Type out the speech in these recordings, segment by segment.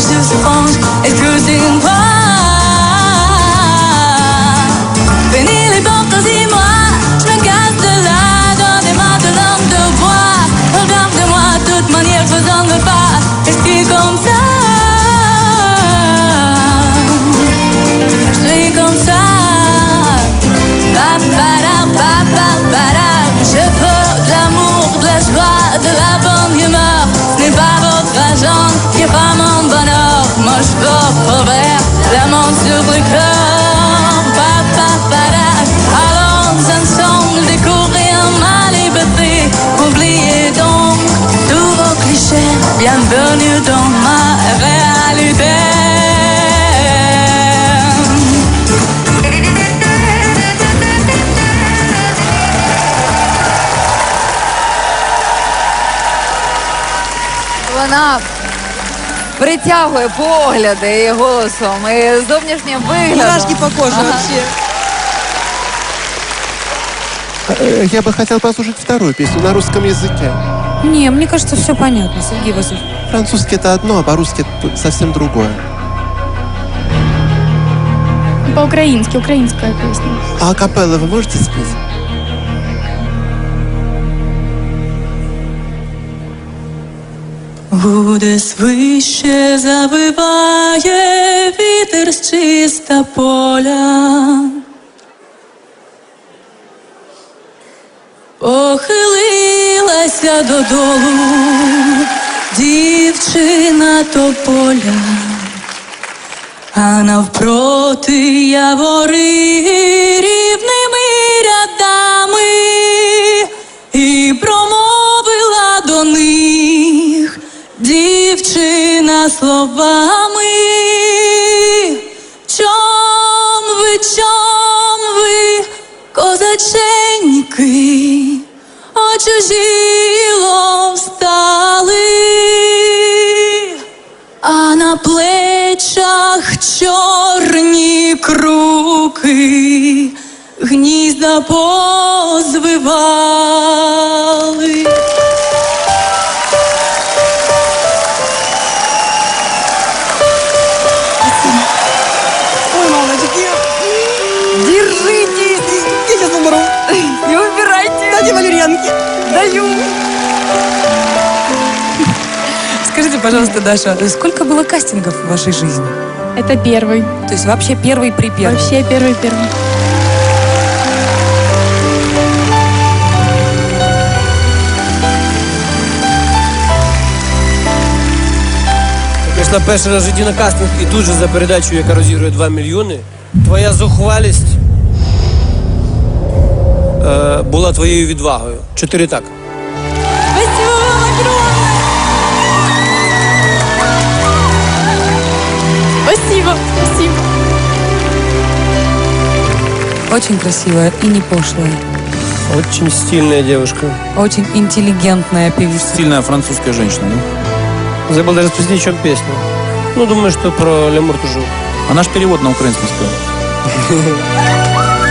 sur ce ange Écoutez-moi Bénis les portes, dis-moi. Je me casse de là Donnez-moi de l'homme de bois. Regarde-moi toute manière faisant le pas Вона притягує погляди і голосом, і зовнішнім виглядом. Мурашки по коже вообще. Э, Я бы хотел послушать вторую песню на русском языке. Не, мне кажется, все понятно, Сергей Васильевич. Французский это одно, а по-русски это совсем другое. По-украински, украинская песня. А акапелла вы можете спеть? Буде свище завиває вітер з чиста поля. Похилилася додолу дівчина тополя, а навпроти явори дівчина словами. Чом ви, чом ви, козаченьки, очужіло встали, а на плечах чорні круки гнізда позвивали. Я сейчас умру. Не убирайте! Дайте валерьянки. Даю! Скажите, пожалуйста, Даша, сколько было кастингов в вашей жизни? Это первый. То есть вообще первый при первый? Вообще первый-первый. Пішла перший раз в житті на кастинг і тут же за передачу, яка розігрує 2 мільйони, твоя зухвалість була твоєю відвагою. Чотири так. Спасибо! Спасибо, спасибо. Очень красивая и не пошлая. Очень стильная девушка. Очень интеллигентная певица. Стильная французская женщина, да? Забыл даже спросить, о чем песня. Ну, думаю, что про Лемур Тужу. А наш перевод на украинском стоит.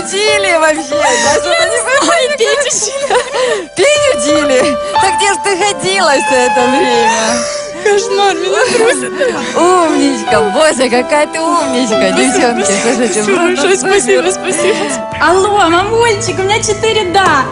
учили вообще? Я что-то не понимаю. Учили. Петь? Так где ж ты ходила все это время? Кошмар, меня трусит. Умничка, боже, какая ты умничка, девчонки, слушайте. Большое спасибо, спасибо. Алло, мамульчик, у меня 4 да.